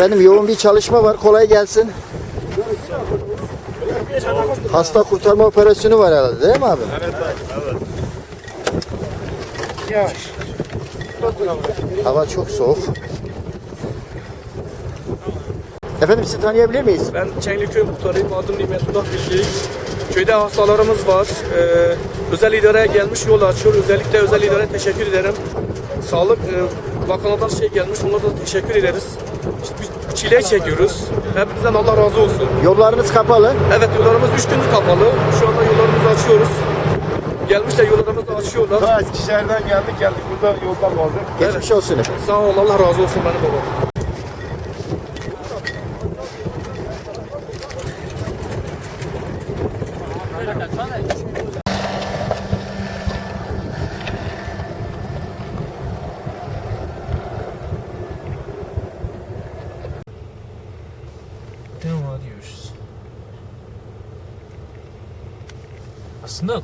Efendim yoğun bir çalışma var. Kolay gelsin. Hasta kurtarma operasyonu var herhalde değil mi abi? Evet abi. Hava çok soğuk. Efendim sizi tanıyabilir miyiz? Ben Çengliköy muhtarıyım. Adım Nimetullah Bilgi. Köyde hastalarımız var. Ee, özel idareye gelmiş yol açıyor. Özellikle özel idareye teşekkür ederim. Sağlık e, Bakanlığı'ndan şey gelmiş. Onlara da teşekkür ederiz. İşte biz çile çekiyoruz. Hepinizden Allah razı olsun. Yollarınız kapalı. Evet yollarımız 3 gündür kapalı. Şu anda yollarımızı açıyoruz. Gelmişler yollarımızı açıyorlar. Ta Eskişehir'den geldik geldik burada yolda kaldık. Geçmiş olsun efendim. Sağ ol Allah razı olsun benim babam. snel.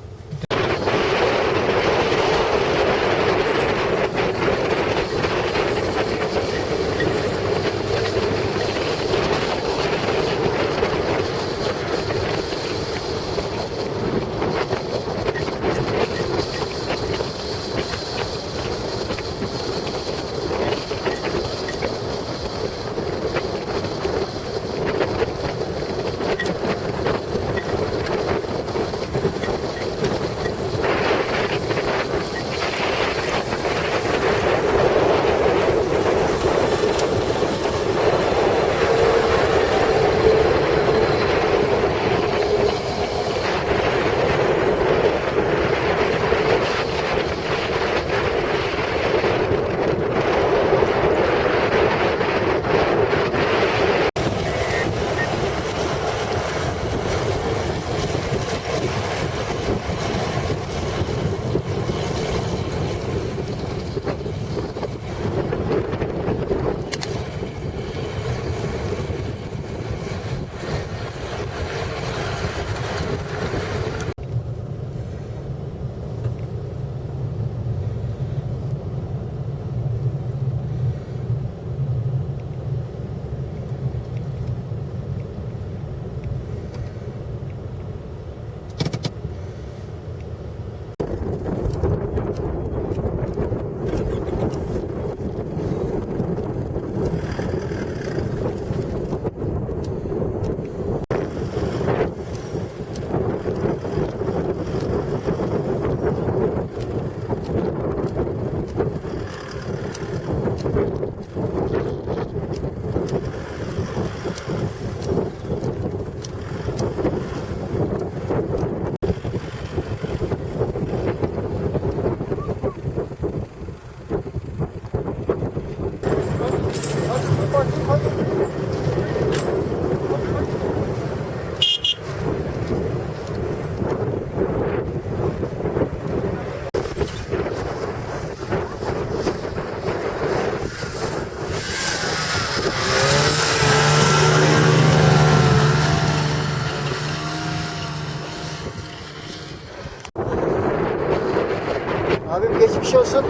Olsun.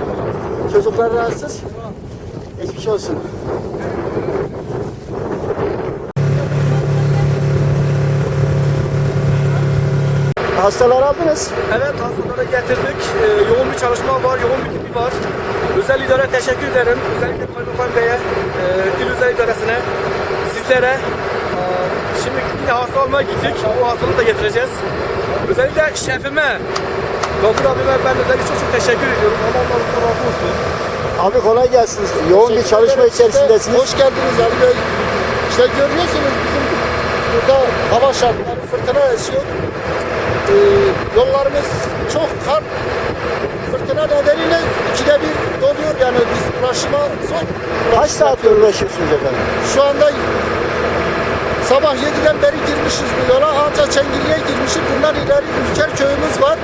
Çocuklar rahatsız. Geçmiş olsun. Hastalar aldınız. Evet hastalara getirdik. Ee, yoğun bir çalışma var, yoğun bir tipi var. Özel idare teşekkür ederim. Özellikle Kaymakam Bey'e, e, İl Özel İdaresi'ne, sizlere. Aa, şimdi yine hasta almaya gittik. O hastalığı da getireceğiz. Özellikle şefime, Gafur abime ben özellikle çok çok teşekkür ediyorum. Allah Allah razı olsun. Abi kolay gelsin. Yoğun bir çalışma içerisindesiniz. Hoş geldiniz Ali Bey. İşte görüyorsunuz bizim burada hava şartları fırtına esiyor. Ee, yollarımız çok kar. Fırtına nedeniyle ikide bir doluyor yani biz ulaşıma zor. Kaç ulaşım saat yapıyoruz. uğraşıyorsunuz efendim? Şu anda sabah 7'den beri girmişiz bu yola. Anca Çengili'ye girmişiz. Bundan ileri Ülker köyümüz var.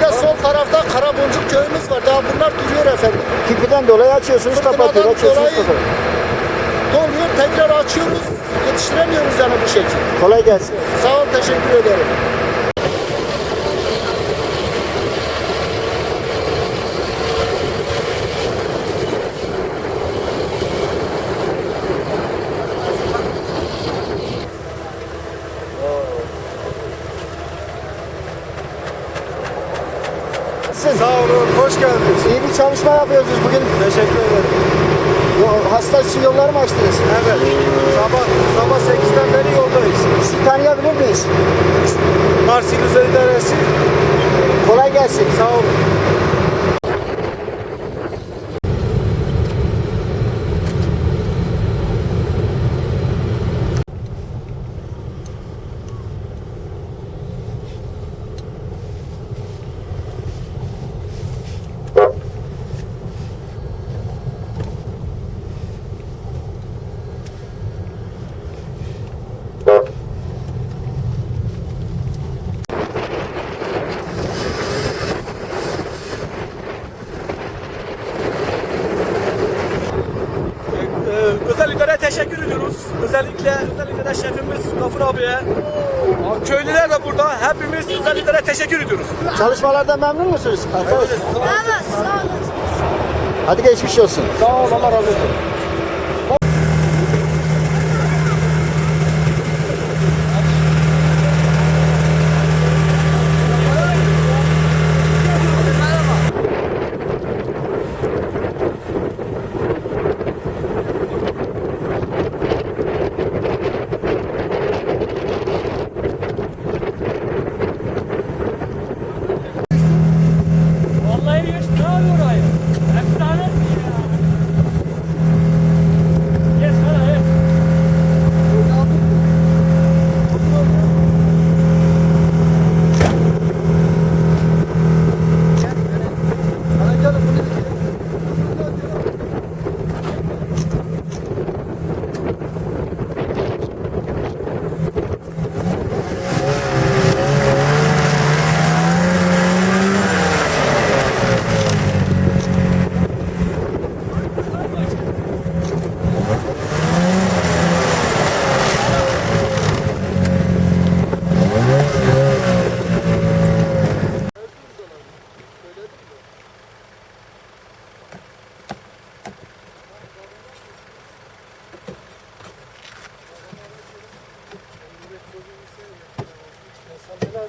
Bir de sol tarafta Karaboncuk köyümüz var. Daha bunlar duruyor efendim. Tipiden dolayı açıyorsunuz, Fırtınadan kapatıyor, açıyorsunuz, dolayı- kapatıyor. Doluyor tekrar açıyoruz. Yetiştiremiyoruz yani bu şekilde. Kolay gelsin. Sağ ol teşekkür ederim. nasılsın? Sağ olun, hoş geldiniz. İyi bir çalışma yapıyoruz bugün. Teşekkür ederim. Yo, hasta için mı açtınız? Evet. Sabah, sabah 8'den beri yoldayız. Sizi tanıyabilir miyiz? Tarsil Üzeri Deresi. Kolay gelsin. Sağ teşekkür ediyoruz. Özellikle özel idare şefimiz Gafur abiye. Köylüler de burada. Hepimiz özel idare teşekkür ediyoruz. Çalışmalardan memnun musunuz? Evet, sağ olun. Hadi geçmiş olsun. Sağ ol Allah razı olsun.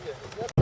Okay.